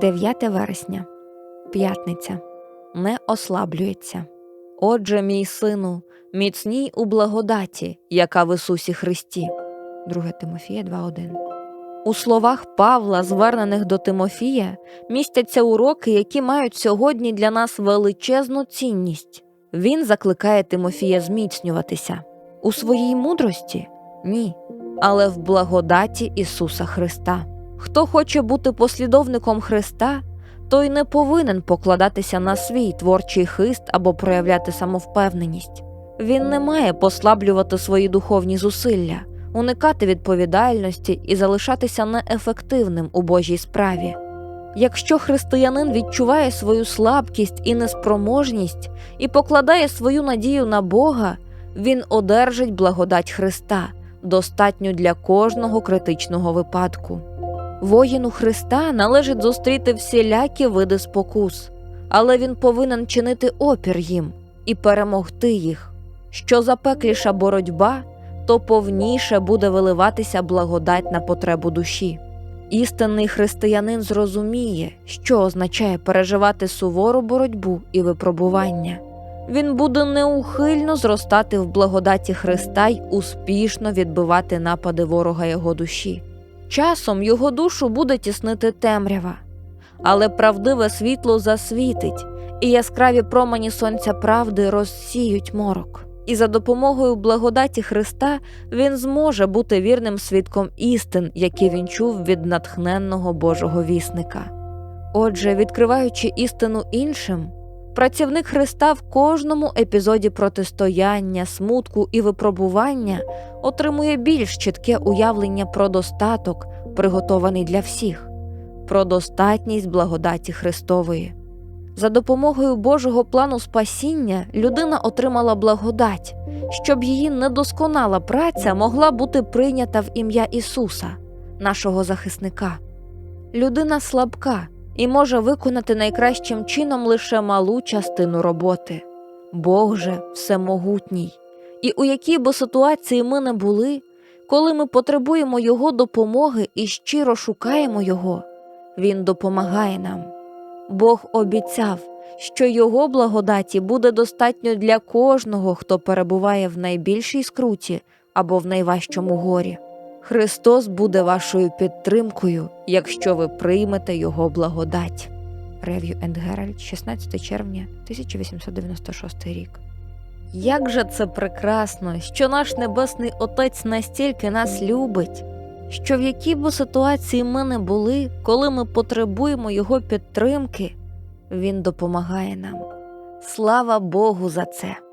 9 вересня, п'ятниця. Не ослаблюється. Отже, мій сину, міцній у благодаті, яка в Ісусі Христі. 2 Тимофія 2.1. У словах Павла, звернених до Тимофія, містяться уроки, які мають сьогодні для нас величезну цінність. Він закликає Тимофія зміцнюватися у своїй мудрості? Ні, але в благодаті Ісуса Христа. Хто хоче бути послідовником Христа, той не повинен покладатися на свій творчий хист або проявляти самовпевненість. Він не має послаблювати свої духовні зусилля, уникати відповідальності і залишатися неефективним у Божій справі. Якщо християнин відчуває свою слабкість і неспроможність і покладає свою надію на Бога, він одержить благодать Христа, достатню для кожного критичного випадку. Воїну Христа належить зустріти всілякі види спокус, але він повинен чинити опір їм і перемогти їх. Що запекліша боротьба, то повніше буде виливатися благодать на потребу душі. Істинний християнин зрозуміє, що означає переживати сувору боротьбу і випробування. Він буде неухильно зростати в благодаті Христа й успішно відбивати напади ворога його душі. Часом його душу буде тіснити темрява, але правдиве світло засвітить, і яскраві промені сонця правди розсіють морок. І за допомогою благодаті Христа він зможе бути вірним свідком істин, які він чув від натхненного Божого вісника. Отже, відкриваючи істину іншим, працівник Христа в кожному епізоді протистояння, смутку і випробування отримує більш чітке уявлення про достаток, приготований для всіх, про достатність благодаті Христової. За допомогою Божого плану спасіння людина отримала благодать, щоб її недосконала праця могла бути прийнята в ім'я Ісуса, нашого захисника. Людина слабка і може виконати найкращим чином лише малу частину роботи. Бог же всемогутній. І у якій би ситуації ми не були, коли ми потребуємо Його допомоги і щиро шукаємо Його, Він допомагає нам. Бог обіцяв, що Його благодаті буде достатньо для кожного, хто перебуває в найбільшій скруті або в найважчому горі. Христос буде вашою підтримкою, якщо ви приймете Його благодать. And Herald, 16 червня 1896 рік. Як же це прекрасно, що наш Небесний Отець настільки нас любить, що в якій би ситуації ми не були, коли ми потребуємо Його підтримки, Він допомагає нам. Слава Богу за це!